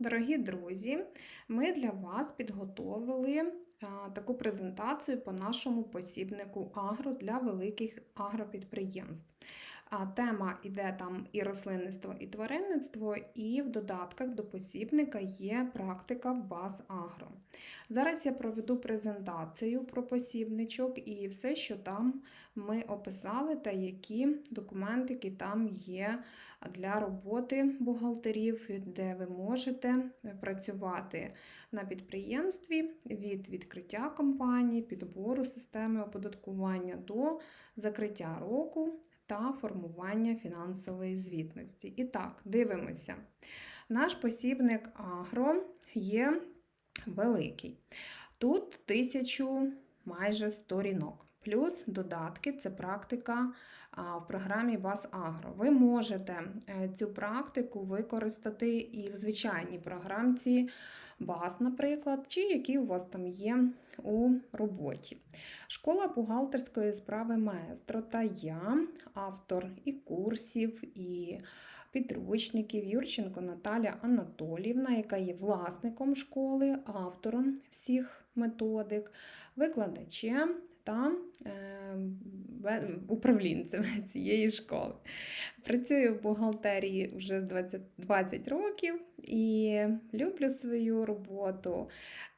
Дорогі друзі, ми для вас підготовили таку презентацію по нашому посібнику агро для великих агропідприємств. А, Тема іде там і рослинництво, і тваринництво, і в додатках до посібника є практика в баз агро. Зараз я проведу презентацію про посібничок і все, що там ми описали, та які документики там є для роботи бухгалтерів, де ви можете працювати на підприємстві від відкриття компанії, підбору системи оподаткування до закриття року та формування фінансової звітності. І так, дивимося. Наш посібник Агро є великий. Тут тисячу майже сторінок. Плюс додатки це практика в програмі Бас Агро. Ви можете е, цю практику використати і в звичайній програмці БАС, наприклад, чи які у вас там є у роботі. Школа бухгалтерської справи маестро та я, автор і курсів, і підручників Юрченко Наталя Анатоліївна, яка є власником школи, автором всіх методик, викладачем та е, управлінцем цієї школи. Працюю в бухгалтерії вже з 20, 20 років і люблю свою роботу.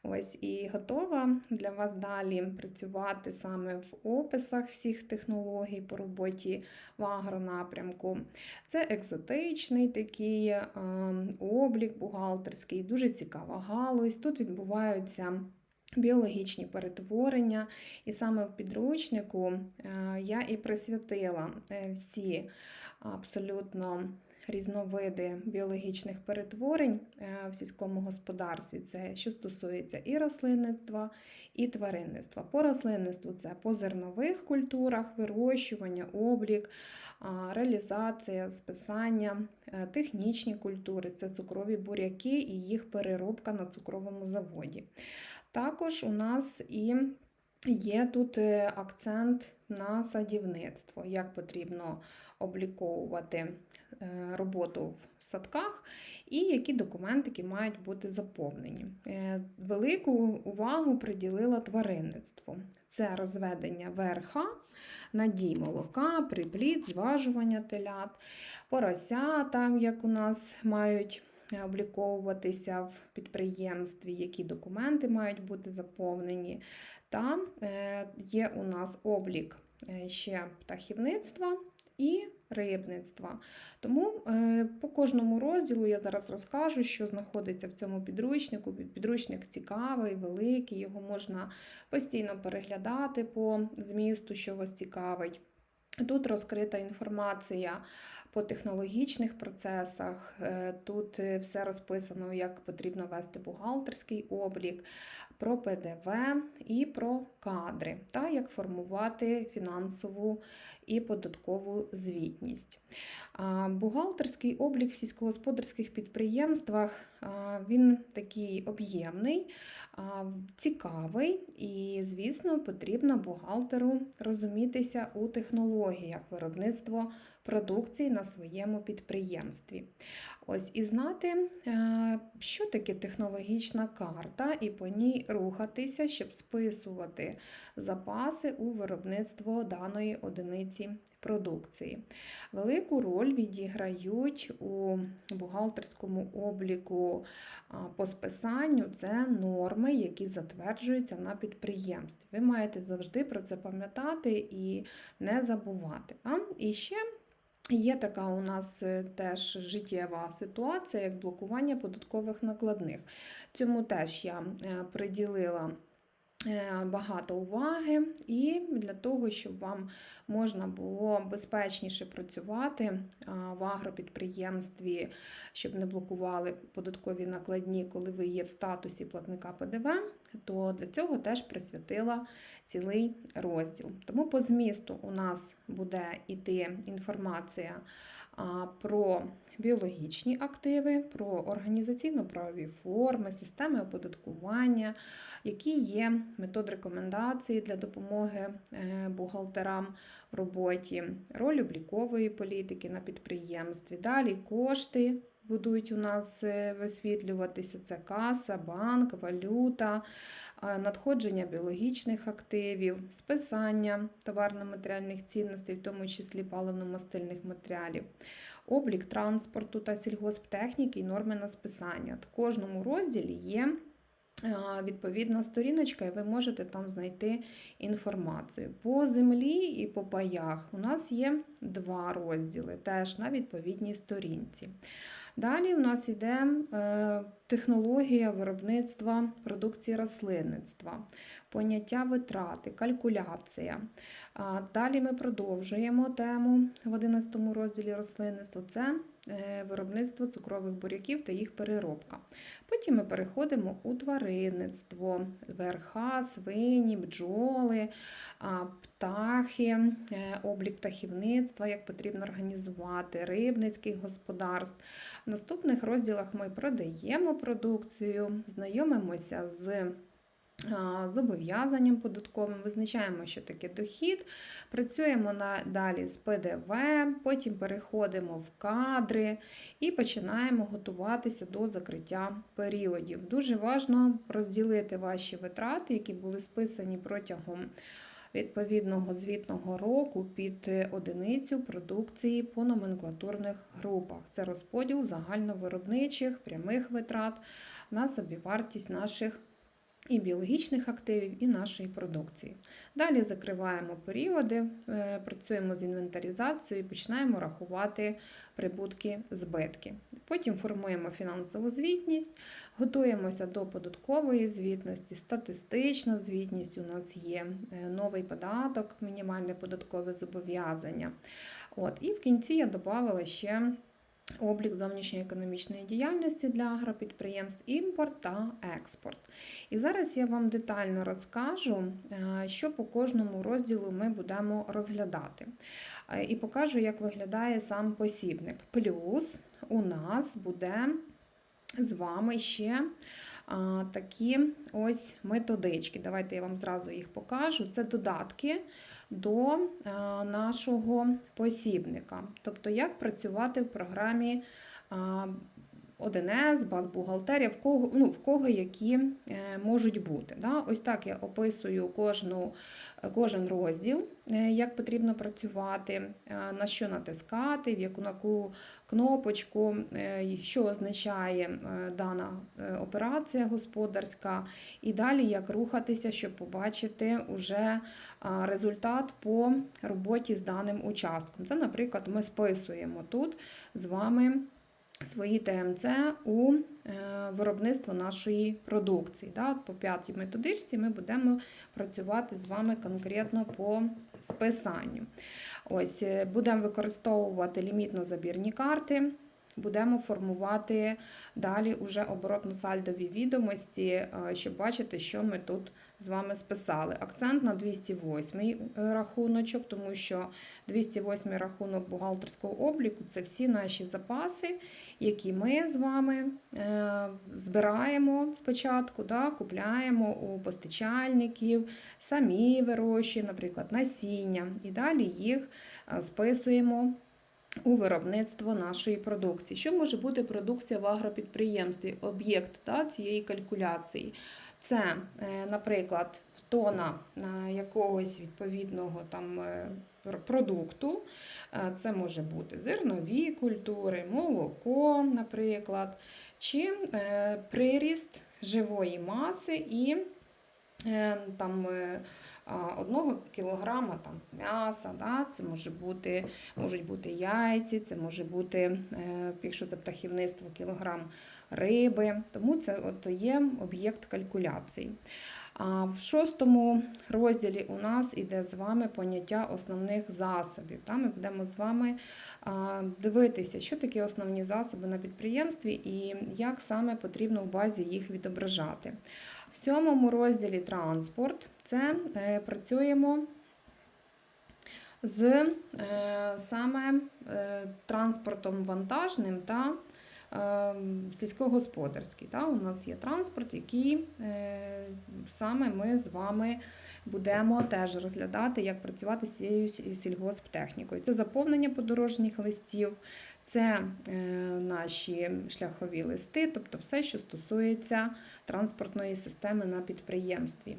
Ось і готова для вас далі працювати саме в описах всіх технологій по роботі в агронапрямку. Це екзотичний такий е, облік бухгалтерський, дуже цікава галузь. Тут відбуваються. Біологічні перетворення, і саме в підручнику е, я і присвятила е, всі абсолютно різновиди біологічних перетворень е, в сільському господарстві. Це що стосується і рослинництва, і тваринництва. По рослинництву це по зернових культурах, вирощування, облік, реалізація, списання, технічні культури це цукрові буряки і їх переробка на цукровому заводі. Також у нас і є тут е, акцент на садівництво, як потрібно обліковувати е, роботу в садках і які документики мають бути заповнені. Е, велику увагу приділила тваринництво. Це розведення верха, надій молока, припліт, зважування телят, порося, там як у нас мають обліковуватися в підприємстві, які документи мають бути заповнені. Та е, є у нас облік е, ще птахівництва і рибництва. Тому е, по кожному розділу я зараз розкажу, що знаходиться в цьому підручнику. Підручник цікавий, великий, його можна постійно переглядати по змісту, що вас цікавить. Тут розкрита інформація по технологічних процесах, е, тут е, все розписано, як потрібно вести бухгалтерський облік, про ПДВ і про кадри, та як формувати фінансову і податкову звітність. Бухгалтерський облік в сільськогосподарських підприємствах він такий об'ємний, цікавий і, звісно, потрібно бухгалтеру розумітися у технологіях виробництва продукції на своєму підприємстві. Ось І знати, е, що таке технологічна карта, і по ній рухатися, щоб списувати запаси у виробництво даної одиниці продукції. Велику роль відіграють у бухгалтерському обліку по списанню це норми, які затверджуються на підприємстві. Ви маєте завжди про це пам'ятати і не забувати. І ще Є така у нас е, теж життєва ситуація, як блокування податкових накладних. Цьому теж я е, приділила. Е, багато уваги, і для того, щоб вам можна було безпечніше працювати в агропідприємстві, щоб не блокували податкові накладні, коли ви є в статусі платника ПДВ, то для цього теж присвятила цілий розділ. Тому по змісту у нас буде йти інформація про біологічні активи, про організаційно-правові форми, системи оподаткування, які є метод рекомендації для допомоги е, бухгалтерам в роботі, роль облікової політики на підприємстві, далі кошти будуть у нас е, висвітлюватися. Це каса, банк, валюта, надходження біологічних активів, списання товарно-матеріальних цінностей, в тому числі паливно-мастильних матеріалів, облік транспорту та сільгосптехніки і норми на списання. В кожному розділі є відповідна сторіночка, і ви можете там знайти інформацію. По землі і по паях у нас є два розділи, теж на відповідній сторінці. Далі у нас йде е, технологія виробництва продукції рослинництва, поняття витрати, калькуляція. Далі ми продовжуємо тему в 11 розділі рослинництво. Це виробництво цукрових буряків та їх переробка. Потім ми переходимо у тваринництво, верха, свині, бджоли, птахи, е, облік птахівництва, як потрібно організувати, рибницьких господарств. В наступних розділах ми продаємо продукцію, знайомимося з зобов'язанням податковим, визначаємо, що таке дохід, працюємо далі з ПДВ, потім переходимо в кадри і починаємо готуватися до закриття періодів. Дуже важливо розділити ваші витрати, які були списані протягом відповідного звітного року під одиницю продукції по номенклатурних групах. Це розподіл загальновиробничих прямих витрат на собівартість наших і біологічних активів, і нашої продукції. Далі закриваємо періоди, е, працюємо з інвентаризацією і починаємо рахувати прибутки, збитки. Потім формуємо фінансову звітність, готуємося до податкової звітності, статистична звітність у нас є, е, новий податок, мінімальне податкове зобов'язання. От, І в кінці я додавала ще. Облік зовнішньої економічної діяльності для агропідприємств, імпорт та експорт. І зараз я вам детально розкажу, е, що по кожному розділу ми будемо розглядати. Е, І покажу, як виглядає сам посібник. Плюс у нас буде з вами ще такі ось методички. Давайте я вам зразу їх покажу. Це додатки до нашого посібника. Тобто, як працювати в програмі. А, 1С, баз бухгалтерія, в кого ну, в кого які е, можуть бути. Да? Ось так я описую кожну, кожен розділ, е, як потрібно працювати, е, на що натискати, в яку яку кнопочку, е, що означає е, дана е, операція господарська, і далі як рухатися, щоб побачити уже результат по роботі з даним участком. Це, наприклад, ми списуємо тут з вами свої ТМЦ у е, виробництво нашої продукції. По п'ятій методичці ми будемо працювати з вами конкретно по списанню. Ось, е, Будемо використовувати лімітно-забірні карти. Будемо формувати далі уже оборотно-сальдові відомості, е, щоб бачити, що ми тут з вами списали. Акцент на 208 рахуночок, тому що 208 рахунок бухгалтерського обліку це всі наші запаси, які ми з вами е, збираємо спочатку, да, купляємо у постачальників, самі вирощуємо, наприклад, насіння, і далі їх е, списуємо у виробництво нашої продукції. Що може бути продукція в агропідприємстві, об'єкт да, цієї калькуляції? Це, е, наприклад, тона е, якогось відповідного там е, продукту. Це може бути зернові культури, молоко, наприклад, чи приріст живої маси і там одного кілограма там, м'яса, да? це може бути, можуть бути яйці, це може бути, е, якщо це птахівництво, кілограм риби. Тому це от є об'єкт калькуляції. А в шостому розділі у нас іде з вами поняття основних засобів. Ми будемо з вами дивитися, що таке основні засоби на підприємстві і як саме потрібно в базі їх відображати. В сьомому розділі транспорт це е, працюємо з е, саме е, транспортом вантажним та сільськогосподарський. У нас є транспорт, який саме ми з вами будемо теж розглядати, як працювати з цією сільгосптехнікою. Це заповнення подорожніх листів, це е, наші шляхові листи, тобто все, що стосується транспортної системи на підприємстві.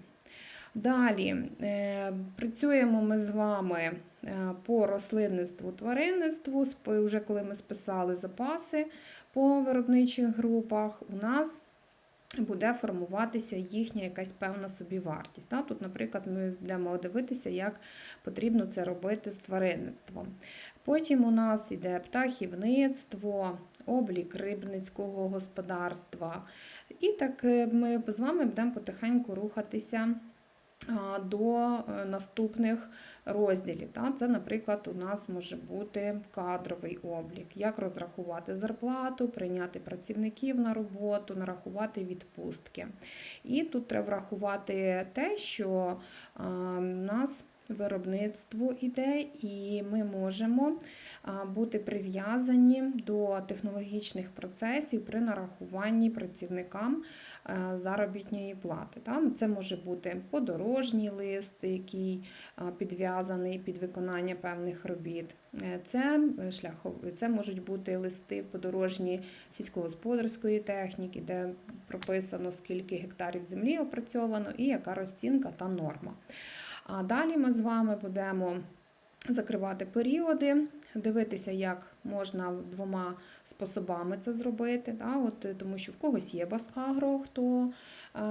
Далі е, працюємо ми з вами е, по рослинництву, тваринництву. Вже коли ми списали запаси по виробничих групах, у нас буде формуватися їхня якась певна собівартість. Тут, наприклад, ми будемо дивитися, як потрібно це робити з тваринництвом. Потім у нас йде птахівництво, облік рибницького господарства. І так е, ми з вами будемо потихеньку рухатися до е, наступних розділів. Це, наприклад, у нас може бути кадровий облік, як розрахувати зарплату, прийняти працівників на роботу, нарахувати відпустки. І тут треба врахувати те, що нас виробництво іде, і ми можемо бути прив'язані до технологічних процесів при нарахуванні працівникам е, заробітної плати. Це може бути подорожній лист, який підв'язаний під виконання певних робіт. Е, Це шляхов... це можуть бути листи подорожні сільськогосподарської техніки, де прописано, скільки гектарів землі опрацьовано і яка розцінка та норма. А далі ми з вами будемо закривати періоди, дивитися, як можна двома способами це зробити. Да? От, е, тому що в когось є Басагро, хто е,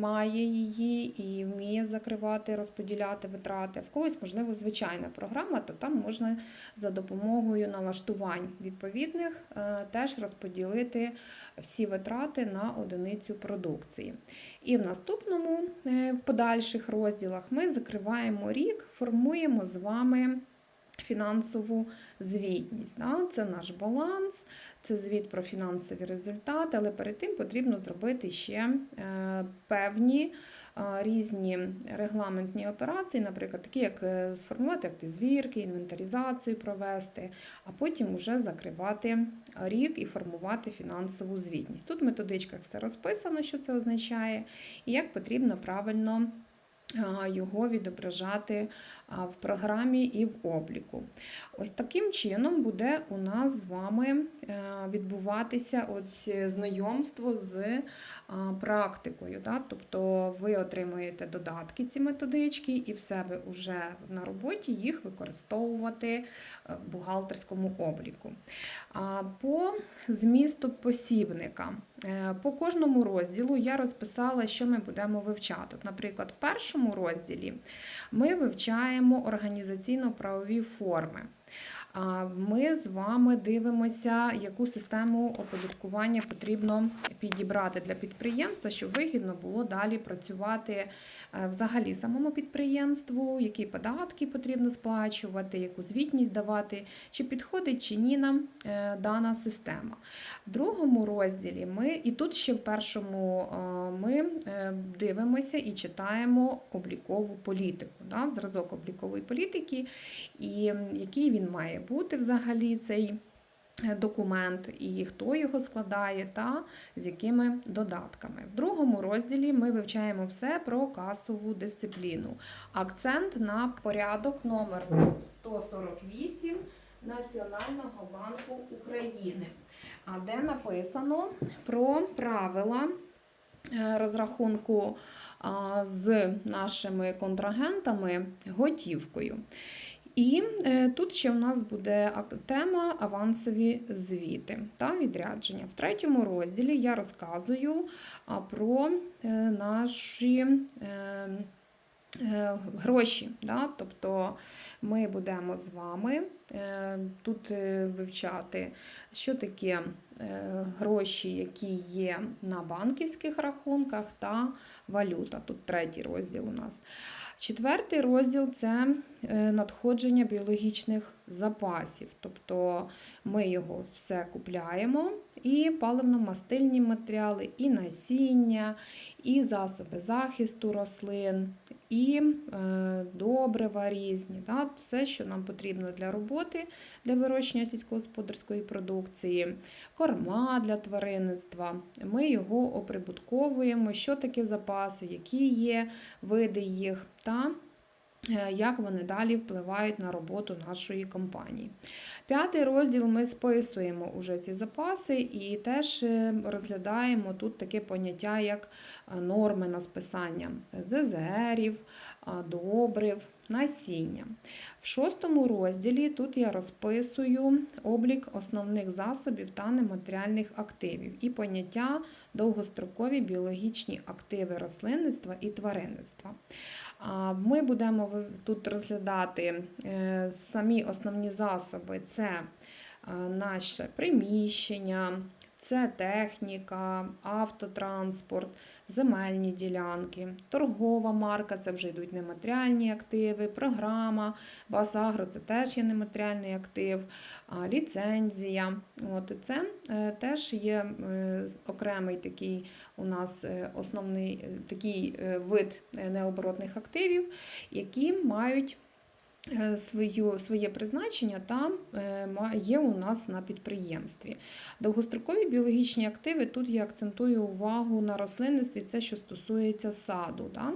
має її і вміє закривати, розподіляти витрати. В когось, можливо, звичайна програма, то там можна за допомогою налаштувань відповідних е, теж розподілити всі витрати на одиницю продукції. І в наступному, е, в подальших розділах, ми закриваємо рік, формуємо з вами фінансову звітність. Да? Це наш баланс, це звіт про фінансові результати, але перед тим потрібно зробити ще е, певні е, різні регламентні операції, наприклад, такі як е, сформувати актизвірки, інвентаризацію провести, а потім вже закривати рік і формувати фінансову звітність. Тут в методичках все розписано, що це означає, і як потрібно правильно його відображати в програмі і в обліку. Ось таким чином буде у нас з вами е, відбуватися знайомство з практикою. Да? Тобто ви отримуєте додатки, ці методички, і в себе вже на роботі їх використовувати е, в бухгалтерському обліку. По змісту посібника. Е, По кожному розділу я розписала, що ми будемо вивчати. Наприклад, в першому розділі ми вивчаємо організаційно-правові форми. А Ми з вами дивимося, яку систему оподаткування потрібно підібрати для підприємства, щоб вигідно було далі працювати е, взагалі самому підприємству, які податки потрібно сплачувати, яку звітність давати, чи підходить чи ні нам е, дана система. В другому розділі ми, і тут ще в першому е, ми дивимося і читаємо облікову політику, да, зразок облікової політики, і який він має бути взагалі цей е, документ, і хто його складає, та з якими додатками. В другому розділі ми вивчаємо все про касову дисципліну. Акцент на порядок номер 148 Національного банку України, а де написано про правила е, розрахунку з нашими контрагентами готівкою. І е, тут ще у нас буде тема авансові звіти та відрядження. В третьому розділі я розказую про е, наші е, гроші. Да? Тобто ми будемо з вами тут вивчати, що таке гроші, які є на банківських рахунках, та валюта. Тут третій розділ у нас. Четвертий розділ це е, надходження біологічних запасів. Тобто ми його все купляємо, і паливно-мастильні матеріали, і насіння, і засоби захисту рослин, і е, добрива різні. Да? Все, що нам потрібно для роботи, для вирощення сільськогосподарської продукції, корма для тваринництва. Ми його оприбутковуємо, що таке запаси, які є види їх. та як вони далі впливають на роботу нашої компанії. П'ятий розділ ми списуємо уже ці запаси і теж е, розглядаємо тут таке поняття, як е, норми на списання ЗЗРів, е, добрив, насіння. В шостому розділі тут я розписую облік основних засобів та нематеріальних активів і поняття довгострокові біологічні активи рослинництва і тваринництва. Ми будемо тут розглядати е, самі основні засоби: це е, наше приміщення, це техніка, автотранспорт, земельні ділянки, торгова марка це вже йдуть нематеріальні активи, програма, Басагро це теж є нематеріальний актив, ліцензія. От це е, теж є е, окремий такий у нас е, основний такий вид необоротних активів, які мають свою, своє призначення та е, є у нас на підприємстві. Довгострокові біологічні активи, тут я акцентую увагу на рослинництві, це що стосується саду. Да?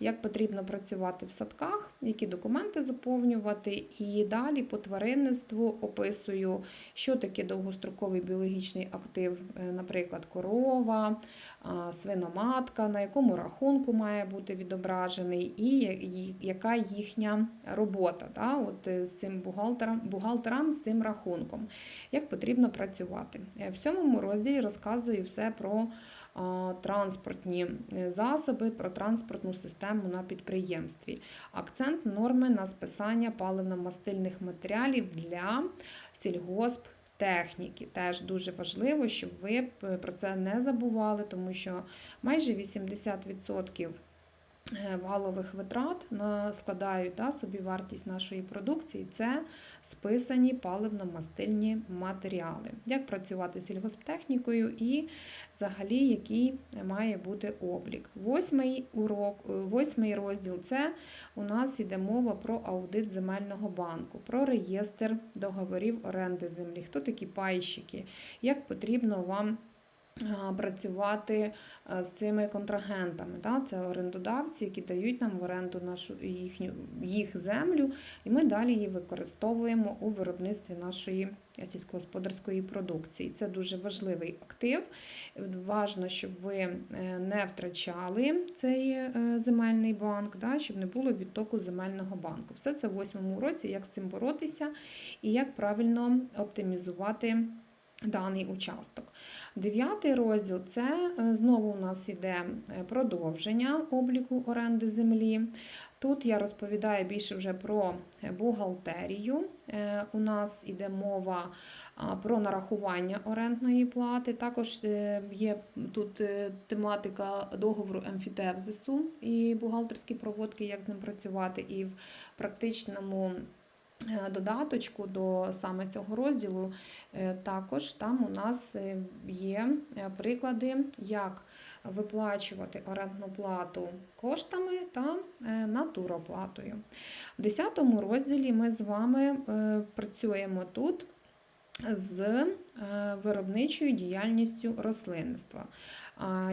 Як потрібно працювати в садках, які документи заповнювати, і далі по тваринництву описую, що таке довгостроковий біологічний актив, е, наприклад, корова, свиноматка, на якому рахунку має бути відображений, і яка їхня робота да, от е, з цим бухгалтером, бухгалтерам з цим рахунком, як потрібно працювати. Е, В сьомому розділі розказую все про транспортні е, засоби, про транспортну систему на підприємстві. Акцент норми на списання паливно-мастильних матеріалів для сільгосп. Техніки теж дуже важливо, щоб ви про це не забували, тому що майже 80% е, валових витрат складають да, собівартість нашої продукції. Це списані паливно-мастильні матеріали. Як працювати з сільгосптехнікою і взагалі який має бути облік. Восьмий урок, е, восьмий розділ це у нас йде мова про аудит земельного банку, про реєстр договорів оренди землі. Хто такі пайщики? Як потрібно вам працювати з цими контрагентами? Да? Це орендодавці, які дають нам в оренду нашу їхню їх землю, і ми далі її використовуємо у виробництві нашої сільськогосподарської продукції. Це дуже важливий актив. Важно, щоб ви е, не втрачали цей е, земельний банк, да, щоб не було відтоку земельного банку. Все це в восьмому році, як з цим боротися і як правильно оптимізувати. Даний участок. Дев'ятий розділ це е, знову у нас іде е, продовження обліку оренди землі. Тут я розповідаю більше вже про е, бухгалтерію. У нас іде мова про нарахування орендної плати. Також є тут тематика договору емфітевзису і бухгалтерські проводки, як з ним працювати, і в практичному. Е, Додаточку до саме цього розділу е, також там у нас е, є приклади, як виплачувати орендну плату коштами та натуроплатою. В 10 розділі ми з вами працюємо тут з виробничою діяльністю рослинництва.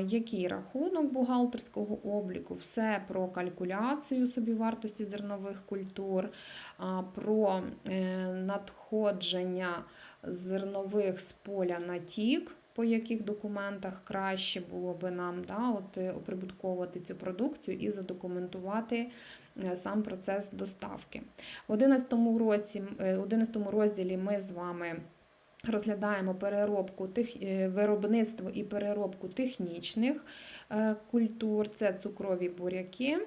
Який рахунок бухгалтерського обліку, все про калькуляцію собівартості зернових культур, про е, надходження зернових з поля на тік. По яких документах краще було би нам да, от, е, оприбутковувати цю продукцію і задокументувати е, сам процес доставки. В 11 році, е, 11 розділі ми з вами розглядаємо переробку тих, е, виробництво і переробку технічних е, культур, це цукрові буряки.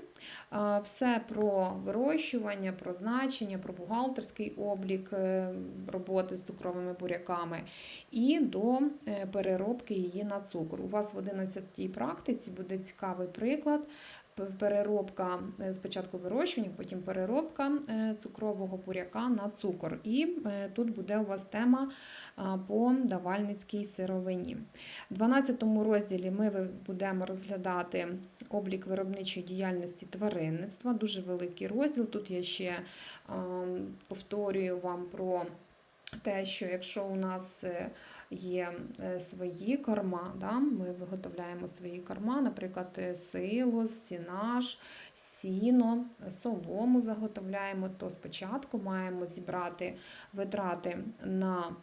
Все про вирощування, про значення, про бухгалтерський облік е, роботи з цукровими буряками і до е, переробки її на цукор. У вас в 11 практиці буде цікавий приклад. Переробка е, спочатку вирощування, потім переробка е, цукрового буряка на цукор. І е, тут буде у вас тема по давальницькій сировині. У 12 розділі ми будемо розглядати облік виробничої діяльності тваринництва. Дуже великий розділ. Тут я ще повторюю вам про те, що якщо у нас е, є е, свої корма, да, ми виготовляємо свої корма, наприклад, е, силос, сінаж, сіно, солому заготовляємо, то спочатку маємо зібрати витрати на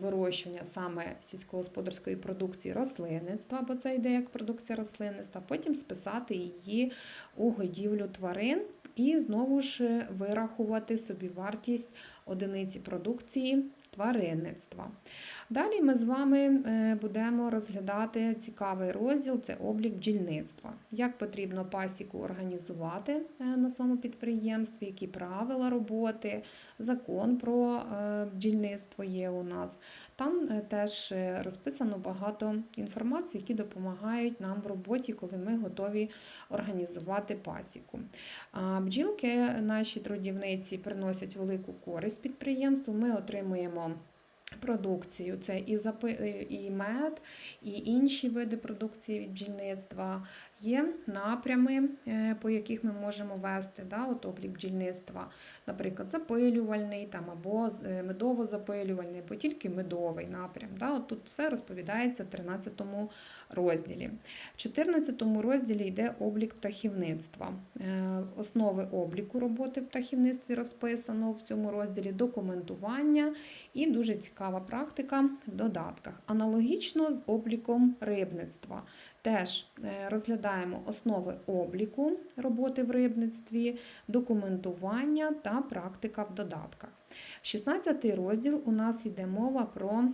вирощування саме сільськогосподарської продукції рослинництва, бо це йде як продукція рослинництва, потім списати її у годівлю тварин і знову ж вирахувати собі вартість одиниці продукції тваринництва. Далі ми з вами е, будемо розглядати цікавий розділ це облік бджільництва. Як потрібно пасіку організувати е, на своєму підприємстві, які правила роботи, закон про е, бджільництво є у нас. Там теж розписано багато інформації, які допомагають нам в роботі, коли ми готові організувати пасіку. Бджілки наші трудівниці приносять велику користь підприємству. Ми отримуємо продукцію. Це і і мед, і інші види продукції від бджільництва. Є напрями, е, по яких ми можемо вести да, от облік бджільництва, наприклад, запилювальний там, або е, медово-запилювальний, або тільки медовий напрям. Да, от Тут все розповідається в 13 розділі. В 14 розділі йде облік птахівництва. Е, основи обліку роботи в птахівництві розписано в цьому розділі документування і дуже цікава практика в додатках. Аналогічно з обліком рибництва. Теж е, розглядаємо основи обліку роботи в рибництві, документування та практика в додатках. 16 розділ у нас йде мова про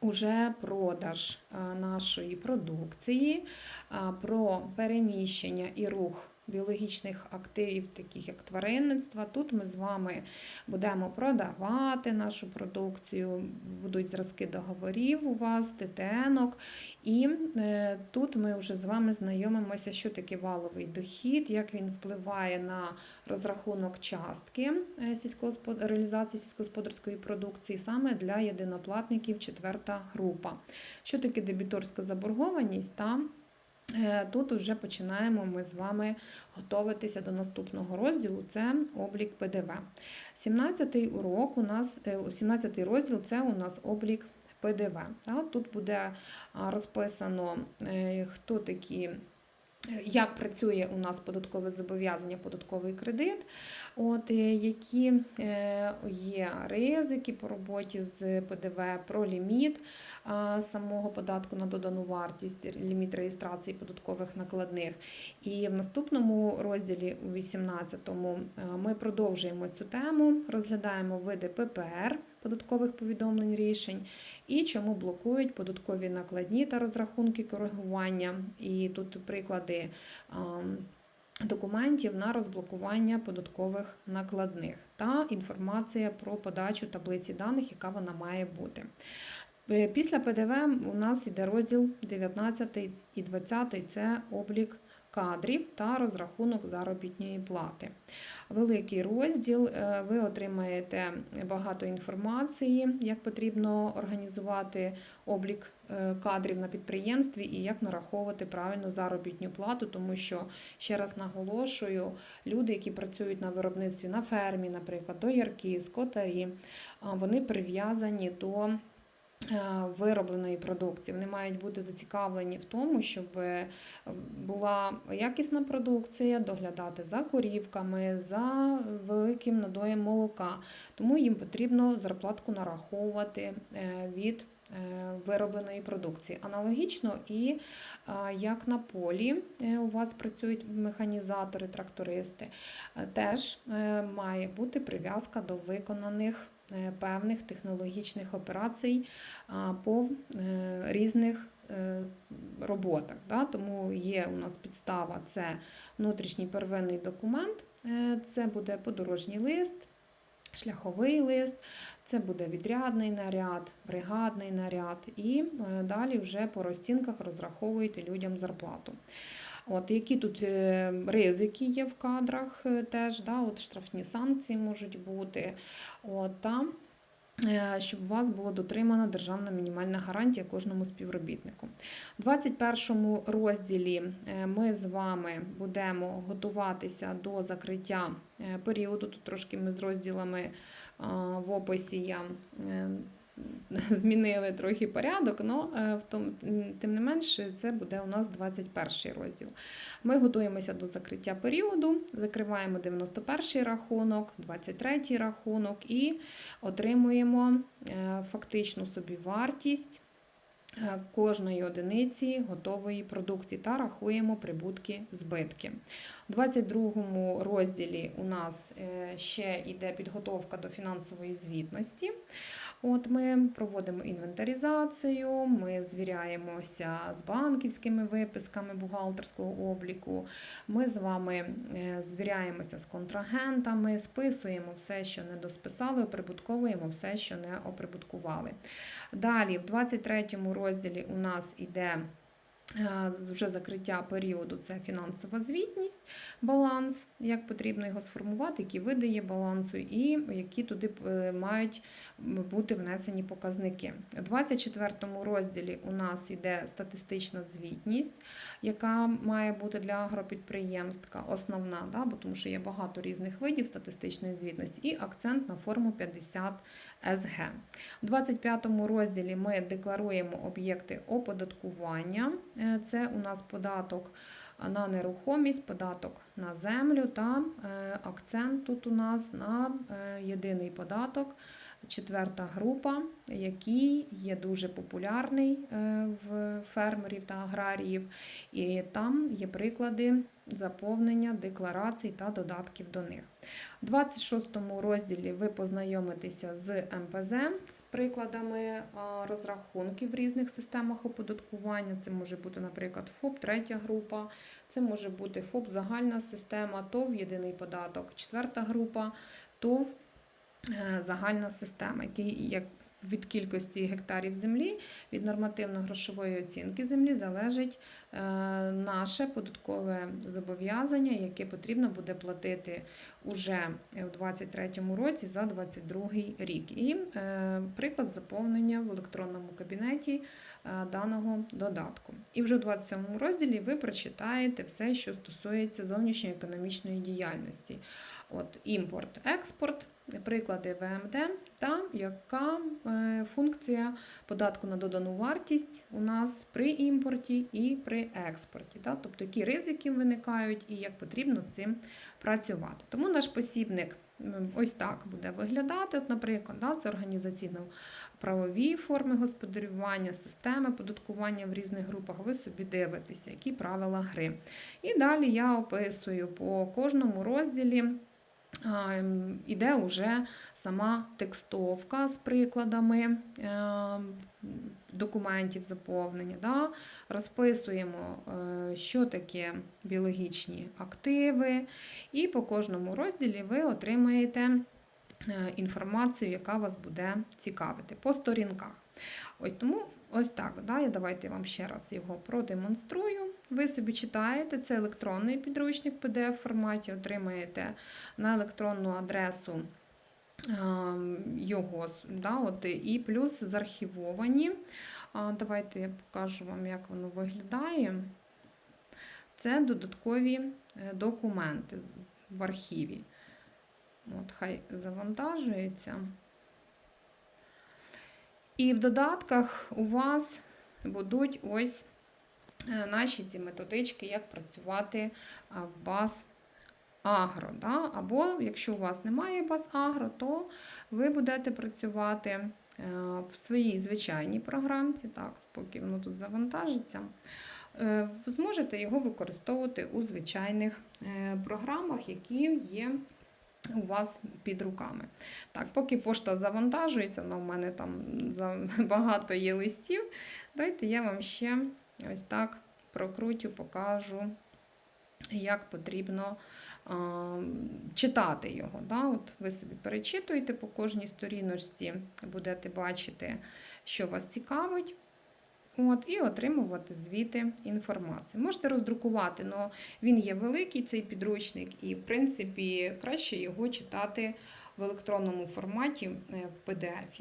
уже продаж е, нашої продукції, про переміщення і рух біологічних активів, таких як тваринництва. Тут ми з вами будемо продавати нашу продукцію, будуть зразки договорів у вас, ТТНок. І е, тут ми вже з вами знайомимося, що таке валовий дохід, як він впливає на розрахунок частки е, реалізації сільськогосподарської продукції саме для єдиноплатників четверта група. Що таке дебіторська заборгованість? Там тут вже починаємо ми з вами готуватися до наступного розділу це облік ПДВ. 17-й урок у нас, 17-й е, розділ це у нас облік ПДВ. Тут буде розписано, е, хто такі як працює у нас податкове зобов'язання, податковий кредит, от, е, які е, є ризики по роботі з ПДВ, про ліміт самого податку на додану вартість, ліміт реєстрації податкових накладних. І в наступному розділі, у 18-му, ми продовжуємо цю тему, розглядаємо види ППР податкових повідомлень рішень, і чому блокують податкові накладні та розрахунки коригування. І тут приклади. Документів на розблокування податкових накладних та інформація про подачу таблиці даних, яка вона має бути. Е, після ПДВ у нас йде розділ 19 і 20 це облік кадрів та розрахунок заробітної плати. Великий розділ, е, ви отримаєте багато інформації, як потрібно організувати облік е, кадрів на підприємстві і як нараховувати правильно заробітну плату, тому що, ще раз наголошую, люди, які працюють на виробництві на фермі, наприклад, доярки, скотарі, вони прив'язані до виробленої продукції. Вони мають бути зацікавлені в тому, щоб е, була якісна продукція, доглядати за корівками, за великим надоєм молока. Тому їм потрібно зарплатку нараховувати е, від виробленої продукції. Аналогічно і як на полі у вас працюють механізатори, трактористи, теж має бути прив'язка до виконаних. Е, певних технологічних операцій по е, різних е, роботах. Тому є у нас підстава це внутрішній первинний документ, це буде подорожній лист. Шляховий лист, це буде відрядний наряд, бригадний наряд, і далі вже по розцінках розраховуєте людям зарплату. От, Які тут е, ризики є в кадрах е, теж, да, от штрафні санкції можуть бути. От, та е, щоб у вас було дотримана державна мінімальна гарантія кожному співробітнику. У 21 розділі ми з вами будемо готуватися до закриття періоду. Тут трошки ми з розділами в описі я змінили трохи порядок, але тим не менше це буде у нас 21 розділ. Ми готуємося до закриття періоду, закриваємо 91 рахунок, 23 рахунок і отримуємо е, фактичну собівартість е, кожної одиниці готової продукції та рахуємо прибутки збитки. У 22 розділі у нас е, ще йде підготовка до фінансової звітності. От Ми проводимо інвентаризацію, ми звіряємося з банківськими виписками бухгалтерського обліку. Ми з вами е, звіряємося з контрагентами, списуємо все, що не досписали, оприбутковуємо все, що не оприбуткували. Далі, в 23 розділі у нас іде. Е, вже закриття періоду це фінансова звітність, баланс, як потрібно його сформувати, які види є балансу, і які туди е, мають бути внесені показники. У 24 розділі у нас йде статистична звітність, яка має бути для агропідприємства, основна, да, бо тому що є багато різних видів статистичної звітності, і акцент на форму 50 СГ. У 25 розділі ми декларуємо об'єкти оподаткування. Е, це у нас податок на нерухомість, податок на землю та е, акцент тут у нас на е, єдиний податок. Четверта група, який є дуже популярний в фермерів та аграріїв, і там є приклади заповнення декларацій та додатків до них. У 26 розділі ви познайомитеся з МПЗ з прикладами розрахунків в різних системах оподаткування. Це може бути, наприклад, ФОП, третя група, це може бути ФОП, загальна система, ТОВ, єдиний податок, четверта група, ТОВ. Е, загальна система, який як від кількості гектарів землі, від нормативно-грошової оцінки землі залежить е, наше податкове зобов'язання, яке потрібно буде платити уже у 2023 році за 2022 рік. І е, приклад заповнення в електронному кабінеті е, даного додатку. І вже в 27 розділі ви прочитаєте все, що стосується зовнішньої економічної діяльності. От Імпорт, експорт приклади ВМД та яка е, функція податку на додану вартість у нас при імпорті і при експорті. Тобто, які ризики виникають і як потрібно з цим працювати. Тому наш посібник. Ось так буде виглядати. От, Наприклад, це організаційно-правові форми господарювання, системи податкування в різних групах. Ви собі дивитеся, які правила гри. І далі я описую по кожному розділі іде вже сама текстовка з прикладами ем, документів заповнення. Да? Розписуємо, е, що таке біологічні активи, і по кожному розділі ви отримаєте е, інформацію, яка вас буде цікавити по сторінках. Ось тому ось так. Да? Я Давайте вам ще раз його продемонструю. Ви собі читаєте, це електронний підручник pdf форматі, отримаєте на електронну адресу його, да, от, і плюс зархівовані. Давайте я покажу вам, як воно виглядає. Це додаткові е, документи в архіві. От, Хай завантажується. І в додатках у вас будуть ось наші ці методички, як працювати в баз агро. Да? Або, якщо у вас немає баз агро, то ви будете працювати е, в своїй звичайній програмці, так, поки воно тут завантажиться. Е, ви зможете його використовувати у звичайних програмах, які є у вас під руками. Так, Поки пошта завантажується, вона в мене там багато є листів, дайте я вам ще Ось так прокрутю, покажу, як потрібно а, читати його. Да? От Ви собі перечитуєте по кожній сторіночці, будете бачити, що вас цікавить. От, І отримувати звіти інформацію. Можете роздрукувати, але він є великий, цей підручник, і, в принципі, краще його читати в електронному форматі е, в PDF.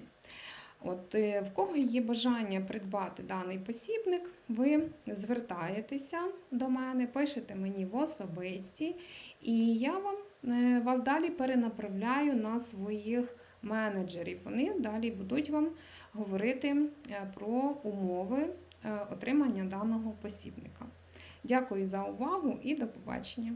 От е, в кого є бажання придбати даний посібник, ви звертаєтеся до мене, пишете мені в особисті, і я вам е, вас далі перенаправляю на своїх менеджерів. Вони далі будуть вам говорити е, про умови отримання даного посібника. Дякую за увагу і до побачення!